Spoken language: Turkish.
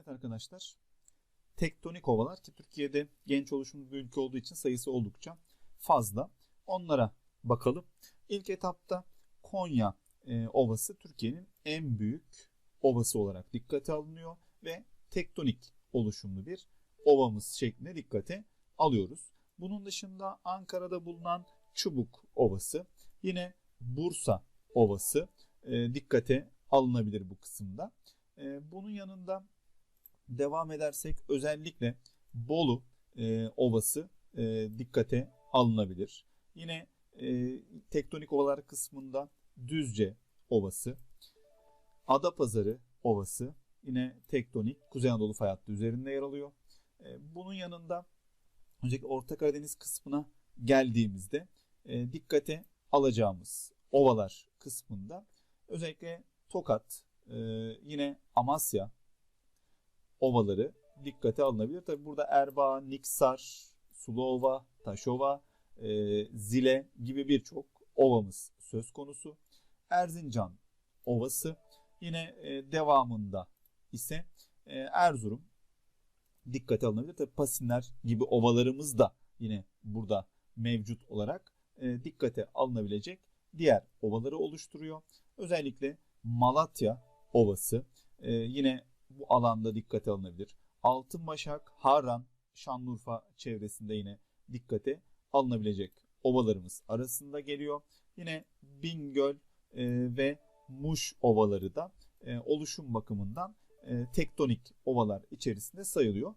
Evet arkadaşlar. Tektonik ovalar ki Türkiye'de genç oluşumlu bir ülke olduğu için sayısı oldukça fazla. Onlara bakalım. İlk etapta Konya e, Ovası Türkiye'nin en büyük ovası olarak dikkate alınıyor ve tektonik oluşumlu bir ovamız şeklinde dikkate alıyoruz. Bunun dışında Ankara'da bulunan Çubuk Ovası, yine Bursa Ovası e, dikkate alınabilir bu kısımda. E, bunun yanında devam edersek özellikle Bolu e, Ovası e, dikkate alınabilir. Yine e, tektonik ovalar kısmında Düzce Ovası, Adapazarı Ovası yine tektonik Kuzey Anadolu fay hattı üzerinde yer alıyor. E, bunun yanında özellikle Orta Karadeniz kısmına geldiğimizde e, dikkate alacağımız ovalar kısmında özellikle Tokat, e, yine Amasya ovaları dikkate alınabilir. Tabi burada Erbaa, Niksar, Suluova, Taşova, e, Zile gibi birçok ovamız söz konusu. Erzincan Ovası yine e, devamında ise e, Erzurum dikkate alınabilir. Tabi Pasinler gibi ovalarımız da yine burada mevcut olarak e, dikkate alınabilecek diğer ovaları oluşturuyor. Özellikle Malatya Ovası e, yine bu alanda dikkate alınabilir. Altınbaşak, Harran, Şanlıurfa çevresinde yine dikkate alınabilecek ovalarımız arasında geliyor. Yine Bingöl e, ve Muş ovaları da e, oluşum bakımından e, tektonik ovalar içerisinde sayılıyor.